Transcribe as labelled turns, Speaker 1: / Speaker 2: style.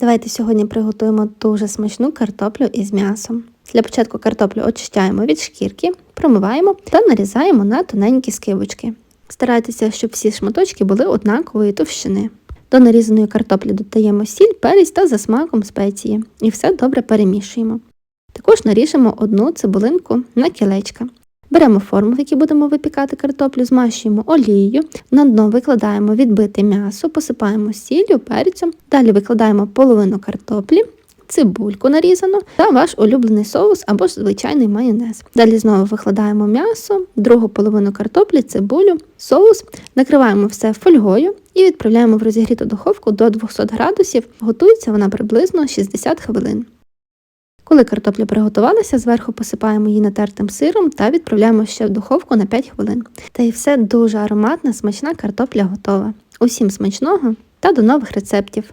Speaker 1: Давайте сьогодні приготуємо дуже смачну картоплю із м'ясом. Для початку картоплю очищаємо від шкірки, промиваємо та нарізаємо на тоненькі скибочки. Старайтеся, щоб всі шматочки були однакової товщини. До нарізаної картоплі додаємо сіль, перець та за смаком спеції і все добре перемішуємо. Також наріжемо одну цибулинку на кілечка. Беремо форму, в якій будемо випікати картоплю, змащуємо олією, на дно викладаємо відбите м'ясо, посипаємо сіллю, перцем, далі викладаємо половину картоплі, цибульку нарізану та ваш улюблений соус або ж звичайний майонез. Далі знову викладаємо м'ясо, другу половину картоплі, цибулю, соус, накриваємо все фольгою і відправляємо в розігріту духовку до 200 градусів. Готується вона приблизно 60 хвилин. Коли картопля приготувалася, зверху посипаємо її натертим сиром та відправляємо ще в духовку на 5 хвилин. Та й все дуже ароматна, смачна картопля готова. Усім смачного та до нових рецептів!